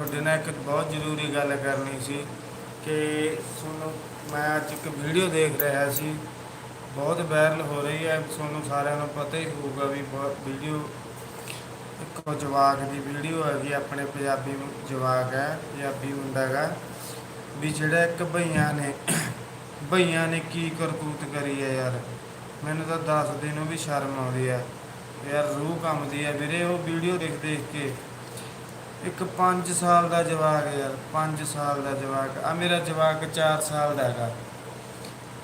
ਤੁਹਾਡੇ ਨਾਲ ਇੱਕ ਬਹੁਤ ਜ਼ਰੂਰੀ ਗੱਲ ਕਰਨੀ ਸੀ ਕਿ ਤੁਹਾਨੂੰ ਮੈਂ ਅੱਜ ਇੱਕ ਵੀਡੀਓ ਦੇਖ ਰਿਹਾ ਸੀ, ਬਹੁਤ ਵਾਇਰਲ ਹੋ ਰਹੀ ਹੈ, ਤੁਹਾਨੂੰ ਸਾਰਿਆਂ ਨੂੰ ਪਤਾ ਹੀ ਹੋਊਗਾ ਵੀ ਬਹੁਤ ਵੀਡੀਓ, ਇੱਕ ਜਵਾਕ ਦੀ ਵੀਡੀਓ ਹੈਗੀ, ਆਪਣੇ ਪੰਜਾਬੀ ਜਵਾਕ ਹੈ, ਪੰਜਾਬੀ ਮੁੰਡਾ ਹੈਗਾ, ਵੀ ਜਿਹੜਾ ਇੱਕ ਭਈਆਂ ਨੇ ਭਈਆਂ ਨੇ ਕੀ ਕਰਤੂਤ ਕਰੀ ਹੈ ਯਾਰ, ਮੈਨੂੰ ਤਾਂ ਦਸ ਦਿਨ ਉਹ ਵੀ ਸ਼ਰਮ ਆਉਂਦੀ ਹੈ, ਯਾਰ ਰੂਹ ਕੰਮਦੀ ਹੈ, ਵੀਰੇ ਉਹ ਵੀਡੀਓ ਦੇਖ ਦੇਖ ਕੇ ਇੱਕ 5 ਸਾਲ ਦਾ ਜਵਾਕ ਯਾਰ 5 ਸਾਲ ਦਾ ਜਵਾਕ। ਆ ਮੇਰਾ ਜਵਾਕ 4 ਸਾਲ ਦਾ ਹੈਗਾ।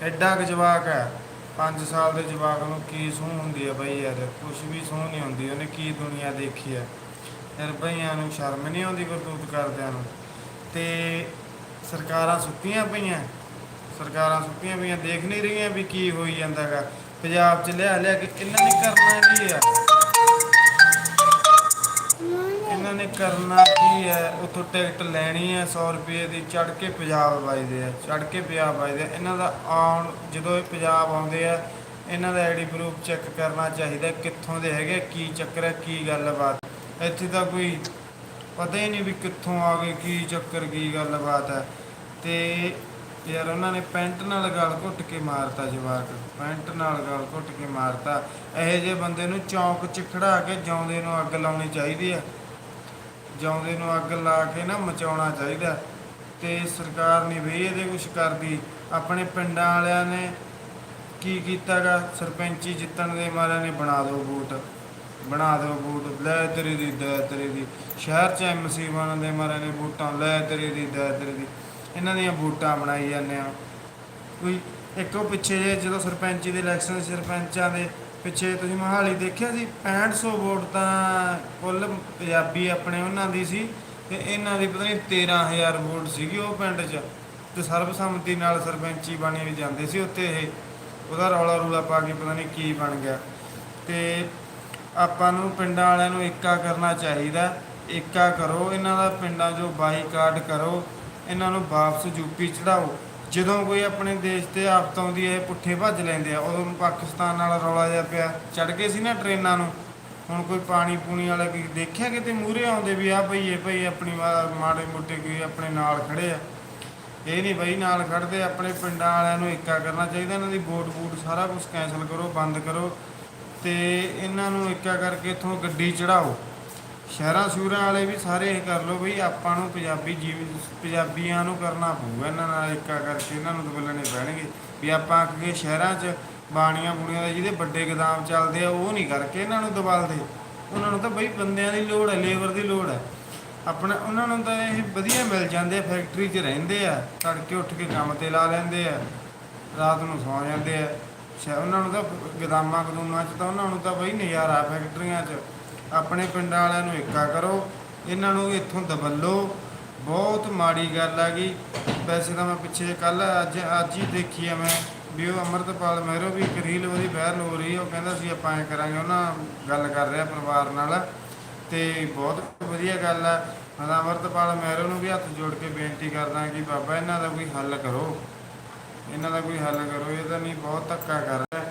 ਐਡਾ ਕੁ ਜਵਾਕ ਹੈ। 5 ਸਾਲ ਦੇ ਜਵਾਕ ਨੂੰ ਕੀ ਸੂਹ ਹੁੰਦੀ ਹੈ ਬਈ ਯਾਰ? ਕੁਝ ਵੀ ਸੂਹ ਨਹੀਂ ਹੁੰਦੀ, ਉਹਨੇ ਕੀ ਦੁਨੀਆ ਦੇਖੀ ਹੈ? ਯਾਰ ਬਈਆਂ ਨੂੰ ਸ਼ਰਮ ਨਹੀਂ ਆਉਂਦੀ ਕਰਤੂਤ ਕਰਦਿਆਂ ਨੂੰ। ਤੇ ਸਰਕਾਰਾਂ ਸੁੱਤੀਆਂ ਪਈਆਂ। ਸਰਕਾਰਾਂ ਸੁੱਤੀਆਂ ਪਈਆਂ, ਦੇਖ ਨਹੀਂ ਰਹੀਆਂ ਵੀ ਕੀ ਹੋਈ ਜਾਂਦਾਗਾ। ਪੰਜਾਬ 'ਚ ਲਿਆ ਲਿਆ ਕੇ ਇਹਨਾਂ ਨੇ ਕਰਨਾ ਕੀ ਹੈ? ਇਹਨਾਂ ਨੇ ਕਰਨਾ ਕੀ ਹੈ? ਉਥੋਂ ਟਿਕਟ ਲੈਣੀ ਹੈ 100 ਰੁਪਏ ਦੀ ਚੜ ਕੇ ਪੰਜਾਬ ਵੱਜਦੇ ਆ ਚੜ ਕੇ ਪੰਜਾਬ ਵਜਦੇ ਆ। ਇਹਨਾਂ ਦਾ ਆਉਣ, ਜਦੋਂ ਇਹ ਪੰਜਾਬ ਆਉਂਦੇ ਆ, ਇਹਨਾਂ ਦਾ ਆਈਡੀ ਪ੍ਰੂਫ ਚੈੱਕ ਕਰਨਾ ਚਾਹੀਦਾ ਕਿੱਥੋਂ ਦੇ ਹੈਗੇ ਕੀ ਚੱਕਰ ਹੈ, ਕੀ ਗੱਲਬਾਤ। ਇੱਥੇ ਤਾਂ ਕੋਈ ਪਤਾ ਹੀ ਨਹੀਂ ਵੀ ਕਿੱਥੋਂ ਆ ਗਏ, ਕੀ ਚੱਕਰ, ਕੀ ਗੱਲਬਾਤ ਹੈ। ਤੇ ਯਾਰ ਉਹਨਾਂ ਨੇ ਪੈਂਟ ਨਾਲ ਗਲ ਘੁੱਟ ਕੇ ਮਾਰਤਾ ਜਵਾਕ, ਪੈਂਟ ਨਾਲ ਗਲ ਘੁੱਟ ਕੇ ਮਾਰਤਾ। ਇਹੋ ਜਿਹੇ ਬੰਦੇ ਨੂੰ ਚੌਂਕ 'ਚ ਖੜਾ ਕੇ ਜਿਉਂਦੇ ਨੂੰ ਅੱਗ ਲਾਉਣੀ ਚਾਹੀਦੀ ਹੈ ਜਿਉਂਦੇ ਨੂੰ ਅੱਗ ਲਾ ਕੇ ਨਾ ਮਚਾਉਣਾ ਚਾਹੀਦਾ। ਤੇ ਸਰਕਾਰ ਨਹੀਂ ਵੀ ਇਹਦੇ ਕੁਝ ਕਰਦੀ। ਆਪਣੇ ਪਿੰਡਾਂ ਵਾਲਿਆਂ ਨੇ ਕੀ ਕੀਤਾਗਾ? ਸਰਪੰਚੀ ਜਿੱਤਣ ਦੇ ਮਾਰਿਆਂ ਨੇ ਬਣਾ ਦਿਓ ਵੋਟ। ਬਣਾ ਦਿਓ ਵੋਟ। ਲੈ ਤੇਰੀ ਦੀ, ਦੈ ਤੇਰੀ ਦੀ। ਸ਼ਹਿਰ ਚ ਐਮਸੀ ਬਣਨ ਦੇ ਮਾਰਿਆਂ ਨੇ ਵੋਟਾਂ। ਲੈ ਤੇਰੀ ਦੀ, ਦੈ ਤੇਰੀ ਦੀ। ਇਹਨਾਂ ਦੀਆਂ ਵੋਟਾਂ ਬਣਾਈ ਜਾਂਦੇ ਆ। ਕੋਈ ਇੱਕ ਉਹ ਪਿੱਛੇ ਜੇ ਜਦੋਂ ਸਰਪੰਚੀ ਦੇ ਇਲੈਕਸ਼ਨ ਸੀ, ਸਰਪੰਚਾਂ ਦੇ ਪਿੱਛੇ ਤੁਸੀਂ ਮਹਾਲੀ ਦੇਖਿਆ ਸੀ 6500 ਵੋਟ ਤਾਂ ਕੁੱਲ ਪੰਜਾਬੀ ਆਪਣੇ ਉਹਨਾਂ ਦੀ ਸੀ ਤੇ ਇਹਨਾਂ ਦੀ ਪਤਾ ਨਹੀਂ 13000 ਵੋਟ ਸੀਗੀ ਉਹ ਪਿੰਡ 'ਚ ਤੇ ਸਰਬਸੰਮਤੀ ਨਾਲ ਸਰਪੰਚੀ ਬਣੇ ਵੀ ਜਾਂਦੇ ਸੀ ਉੱਤੇ ਇਹ। ਉਹਦਾ ਰੌਲਾ ਰੂਲਾ ਪਾ ਕੇ ਪਤਾ ਨਹੀਂ ਕੀ ਬਣ ਗਿਆ। ਤੇ ਆਪਾਂ ਨੂੰ ਪਿੰਡਾਂ ਵਾਲਿਆਂ ਨੂੰ ਏਕਾ ਕਰਨਾ ਚਾਹੀਦਾ, ਏਕਾ ਕਰੋ, ਇਹਨਾਂ ਦਾ ਪਿੰਡਾਂ 'ਚੋਂ ਬਾਈਕਾਟ ਕਰੋ, ਇਹਨਾਂ ਨੂੰ ਵਾਪਸ ਯੂਪੀ ਚੜਾਓ ਜਦੋਂ ਕੋਈ ਆਪਣੇ ਦੇਸ਼ ਤੇ ਆਫਤ ਆਉਂਦੀ ਹੈ, ਪੁੱਠੇ ਭੱਜ ਲੈਂਦੇ ਆ, ਉਦੋਂ ਪਾਕਿਸਤਾਨ ਨਾਲ ਰੌਲਾ ਜਿਹਾ ਪਿਆ ਚੜ ਗਏ ਸੀ ਨਾ ਟ੍ਰੇਨਾਂ ਨੂੰ। ਹੁਣ ਕੋਈ ਪਾਣੀ ਪੂਣੀ ਵਾਲਾ ਕੀ ਦੇਖਿਆ ਕਿਤੇ? ਮੂਹਰੇ ਆਉਂਦੇ ਵੀ ਆ ਭਈਏ ਭਈ, ਆਪਣੀ ਮਾ- ਮਾੜੇ ਮੋਟੇ ਕੋਈ ਆਪਣੇ ਨਾਲ ਖੜੇ ਆ। ਇਹ ਨਹੀਂ ਬਈ ਨਾਲ ਖੜਦੇ ਆਪਣੇ ਪਿੰਡਾਂ ਵਾਲਿਆਂ ਨੂੰ ਇੱਕਾ ਕਰਨਾ ਚਾਹੀਦਾ, ਇਹਨਾਂ ਦੀ ਵੋਟ ਵੂਟ ਸਾਰਾ ਕੁਝ ਕੈਨਸਲ ਕਰੋ, ਬੰਦ ਕਰੋ ਤੇ ਇਹਨਾਂ ਨੂੰ ਇੱਕਾ ਕਰਕੇ ਇਥੋਂ ਗੱਡੀ ਚੜਾਓ ਸ਼ਹਿਰਾਂ ਸ਼ੂਰਾਂ ਵਾਲੇ ਵੀ ਸਾਰੇ ਇਹ ਕਰ ਲਓ ਬਈ, ਆਪਾਂ ਨੂੰ ਪੰਜਾਬੀ ਜੀਵ, ਪੰਜਾਬੀਆਂ ਨੂੰ ਕਰਨਾ ਪਊਗਾ, ਇਹਨਾਂ ਨਾਲ ਏਕਾ ਕਰਕੇ ਇਹਨਾਂ ਨੂੰ ਦਬਲਣੇ ਪੈਣਗੇ। ਵੀ ਆਪਾਂ ਅੱਗੇ ਸ਼ਹਿਰਾਂ 'ਚ, ਬਾਣੀਆਂ ਬੁਣੀਆਂ ਦੇ ਜਿਹਦੇ ਵੱਡੇ ਗਦਾਮ ਚੱਲਦੇ ਆ, ਉਹ ਨਹੀਂ ਕਰਕੇ ਇਹਨਾਂ ਨੂੰ ਦਬਲਦੇ ਉਹਨਾਂ ਨੂੰ ਤਾਂ ਬਈ ਬੰਦਿਆਂ ਦੀ ਲੋੜ ਹੈ, ਲੇਬਰ ਦੀ ਲੋੜ ਹੈ। ਆਪਣਾ, ਉਹਨਾਂ ਨੂੰ ਤਾਂ ਇਹ ਵਧੀਆ ਮਿਲ ਜਾਂਦੇ ਆ, ਫੈਕਟਰੀ 'ਚ ਰਹਿੰਦੇ ਆ, ਤੜਕੇ ਉੱਠ ਕੇ ਕੰਮ ਤੇ ਲਾ ਲੈਂਦੇ ਆ, ਰਾਤ ਨੂੰ ਸੌਂ ਜਾਂਦੇ ਆ। ਸ਼ਾ ਉਹਨਾਂ ਨੂੰ ਤਾਂ ਗਦਾਮਾਂ ਗਦੂਮਾਂ 'ਚ ਤਾਂ ਉਹਨਾਂ ਨੂੰ ਤਾਂ ਬਈ ਨਜ਼ਾਰਾ ਫੈਕਟਰੀਆਂ 'ਚ। ਆਪਣੇ ਪਿੰਡਾਂ ਵਾਲਿਆਂ ਨੂੰ ਇੱਕਾ ਕਰੋ, ਇਹਨਾਂ ਨੂੰ ਇੱਥੋਂ ਦਬੱਲੋ। ਬਹੁਤ ਮਾੜੀ ਗੱਲ ਆ ਗਈ। ਵੈਸੇ ਤਾਂ ਮੈਂ ਪਿੱਛੇ ਕੱਲ ਅੱਜ ਅੱਜ ਹੀ ਦੇਖੀ ਆ ਮੈਂ ਵੀ ਉਹ ਅਮਰਤਪਾਲ ਮਹਿਰੋ ਵੀ ਇੱਕ ਰੀਲ ਉਹਦੀ ਵਾਇਰਲ ਹੋ ਰਹੀ ਉਹ ਕਹਿੰਦਾ ਸੀ ਆਪਾਂ ਐ ਕਰਾਂਗੇ ਉਹਨਾਂ ਗੱਲ ਕਰ ਰਿਹਾ ਪਰਿਵਾਰ ਨਾਲ। ਤੇ ਬਹੁਤ ਵਧੀਆ ਗੱਲ ਆ। ਮੈਂ ਤਾਂ ਅਮਰਤਪਾਲ ਮਹਿਰੋ ਨੂੰ ਵੀ ਹੱਥ ਜੋੜ ਕੇ ਬੇਨਤੀ ਕਰਦਾ ਕਿ ਬਾਬਾ, ਇਹਨਾਂ ਦਾ ਕੋਈ ਹੱਲ ਕਰੋ। ਇਹਨਾਂ ਦਾ ਕੋਈ ਹੱਲ ਕਰੋ, ਇਹ ਤਾਂ ਨਹੀਂ, ਬਹੁਤ ਧੱਕਾ ਕਰ ਰਿਹਾ।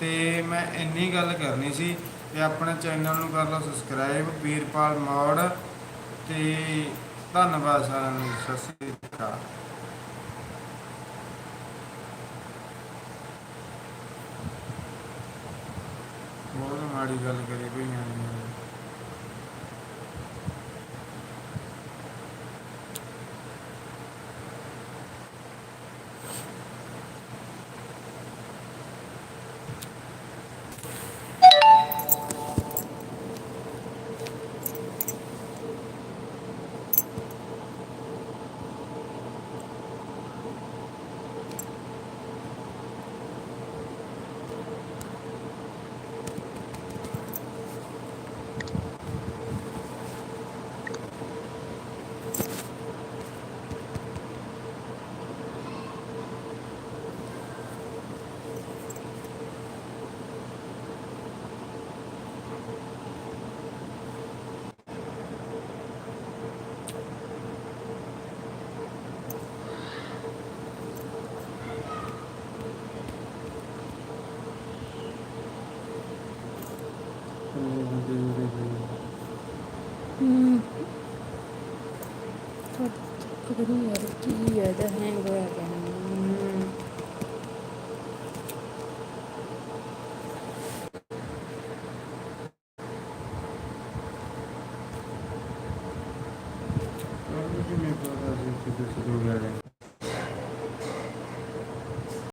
ਤੇ ਮੈਂ ਇੰਨੀ ਗੱਲ ਕਰਨੀ ਸੀ ਤੇ ਆਪਣੇ ਚੈਨਲ ਨੂੰ ਕਰ ਲਓ ਸਬਸਕ੍ਰਾਈਬ ਵੀਰਪਾਲ ਮੌੜ ਤੇ ਧੰਨਵਾਦ ਸਾਰਿਆਂ ਨੂੰ, ਸਤਿ ਸ੍ਰੀ ਅਕਾਲ। ਬਹੁਤ ਮਾੜੀ ਗੱਲ ਕਰੀ ਕੋਈ ਨਹੀਂ ਪਤਾ ਨਹੀਂ ਯਾਰ ਕੀ ਹੈ ਦਾ ਹੈਂਗ ਹੋਇਆ ਗਿਆ ਜਿਵੇਂ ਪਤਾ ਸੀ ਕਿ ਤੁਸੀਂ ਦੋ ਗਏ